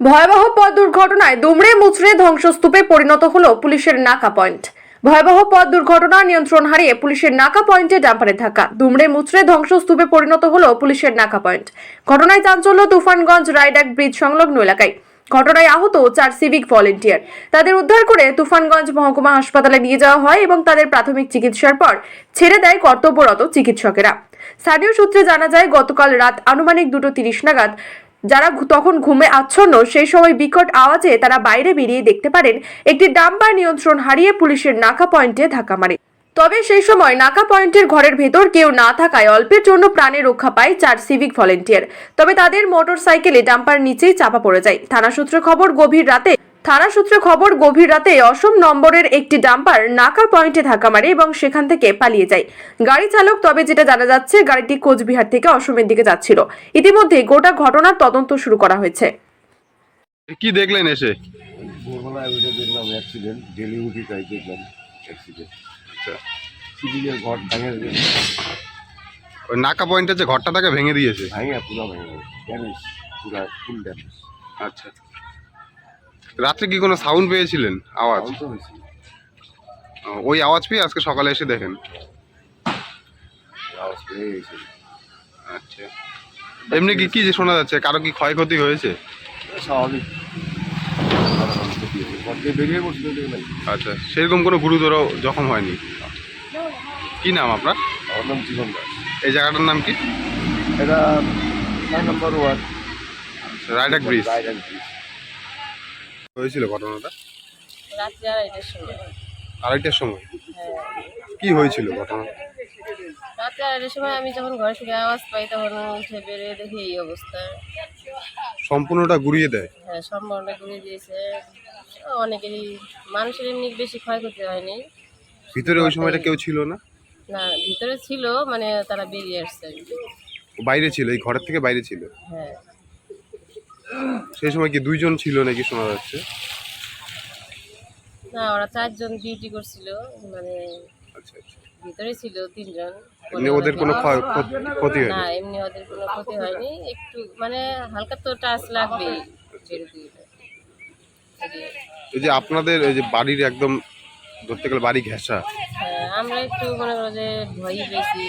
ভয়াবহ পথ দুর্ঘটনায় দুমড়ে মুচড়ে ধ্বংসস্তূপে পরিণত হলো পুলিশের নাকা পয়েন্ট। ভয়াবহ পথ দুর্ঘটনা নিয়ন্ত্রণ হারিয়ে পুলিশের নাকা পয়েন্টে ডাম্পারের ধাক্কা। দুমড়ে মুচড়ে ধ্বংসস্তূপে পরিণত হলো পুলিশের নাকা পয়েন্ট। ঘটনায় চাঞ্চল্য তুফানগঞ্জ রায়ডাক ব্রিজ সংলগ্ন এলাকায়। ঘটনায় আহত চার সিভিক ভলেন্টিয়ার। তাদের উদ্ধার করে তুফানগঞ্জ মহকুমা হাসপাতালে নিয়ে যাওয়া হয় এবং তাদের প্রাথমিক চিকিৎসার পর ছেড়ে দেয় কর্তব্যরত চিকিৎসকেরা। স্থানীয় সূত্রে জানা যায়, গতকাল রাত আনুমানিক দুটো তিরিশ নাগাদ যারা তখন ঘুমে আচ্ছন্ন, সেই সময় বিকট আওয়াজে তারা বাইরে বেরিয়ে দেখতে পারেন একটি ডাম্বার নিয়ন্ত্রণ হারিয়ে পুলিশের নাকা পয়েন্টে ধাক্কা মারে। তবে সেই সময় নাকা পয়েন্টের ঘরের ভেতর কেউ না থাকায় অল্পের জন্য প্রাণে রক্ষা পায় চার সিভিক ভলেন্টিয়ার। তবে তাদের মোটর সাইকেলে ডাম্পার নিচেই চাপা পড়ে যায়। থানা সূত্রে খবর, গভীর রাতে থানা সূত্রে খবর গভীর রাতে অসম নম্বরের একটি ডাম্পার নাকা পয়েন্টে ধাক্কা মারে এবং সেখান থেকে পালিয়ে যায়। গাড়ি চালক তবে যেটা জানা যাচ্ছে গাড়িটি কোচবিহার থেকে অসমের দিকে যাচ্ছিল। ইতিমধ্যে গোটা ঘটনার তদন্ত শুরু করা হয়েছে। কি দেখলেন এসে? ভোরবেলায় ওইটা দেখলাম অ্যাক্সিডেন্ট ডেলিভারি তাই দেখলাম অ্যাক্সিডেন্ট আচ্ছা। সিভিলের ঘর ভেঙে ওই নাকা পয়েন্টের যে ঘরটা তাকে ভেঙে দিয়েছে? ভেঙে পুরো ভেঙে ড্যামেজ পুরো ফুল ড্যামেজ আচ্ছা। রাত্রে কি কোনো সাউন্ড পেয়েছিলেন? আওয়াজ? ওই আওয়াজ পেয়ে আজকে সকালে এসে দেখেন। আওয়াজ আচ্ছা। এমনি কি কি যে শোনা যাচ্ছে? কারও কি ক্ষয়ক্ষতি হয়েছে? স্বাভাবিক। আচ্ছা সেরকম কোনো গুরুতর জখম হয়নি? কি নাম আপনার? আমার নাম জীবন দাস। এই জায়গাটার নাম কি? এটা নয় number ward. Raidak bridge. Raidak bridge. হয়েছিল ঘটনাটা? রাত্রি আড়াইটার সময়। আড়াইটার সময়? হ্যাঁ। কি হয়েছিল ঘটনা? রাত্রি আড়াইটার সময় আমি যখন ঘর থেকে আওয়াজ পাই তখন উঠে বেরিয়ে দেখি এই অবস্থা। সম্পূর্ণটা ঘুরিয়ে দেয়? হ্যাঁ সম্ভাবনা করে দিয়েছে। অনেকেরই মানুষের এমনি বেশি ক্ষয়ক্ষতি হয়নি। ভিতরে ওই সময়টা কেউ ছিল না? না ভিতরে ছিল মানে তারা বেরিয়ে আসছে বাইরে ছিল এই ঘরের থেকে বাইরে ছিল? হ্যাঁ। সেই সময় কি দুইজন ছিল নাকি শোনা যাচ্ছে? না ওরা চারজন ডিউটি করছিল মানে আচ্ছা আচ্ছা। ভিতরে ছিল তিনজন। এমনি ওদের কোনো ক্ষতি- ক্ষতি না এমনি ওদের কোনো ক্ষতি হয়নি। একটু মানে হালকা তো টাচ লাগবেই বেরোতে এই যে আপনাদের এই যে বাড়ির একদম ধরতে গেলে বাড়ি ঘেঁষা। হ্যাঁ আমরা একটু মনে করো যে ভয়ই পেয়েছি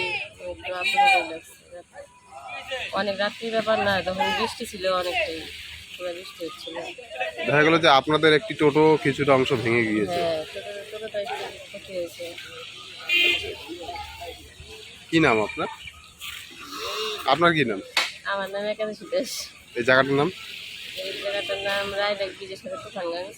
অনেক রাত্রির ব্যাপার না তখন বৃষ্টি ছিল অনেকটাই। দেখা গেল যে আপনাদের একটি টোটো কিছুটা অংশ ভেঙে গিয়েছে। হ্যাঁ কি নাম আপনার? আপনার কি নাম? আমার নাম একাদশী দাস। এই জায়গাটার নাম? এই জায়গাটার নাম সাথে তুফানগঞ্জ।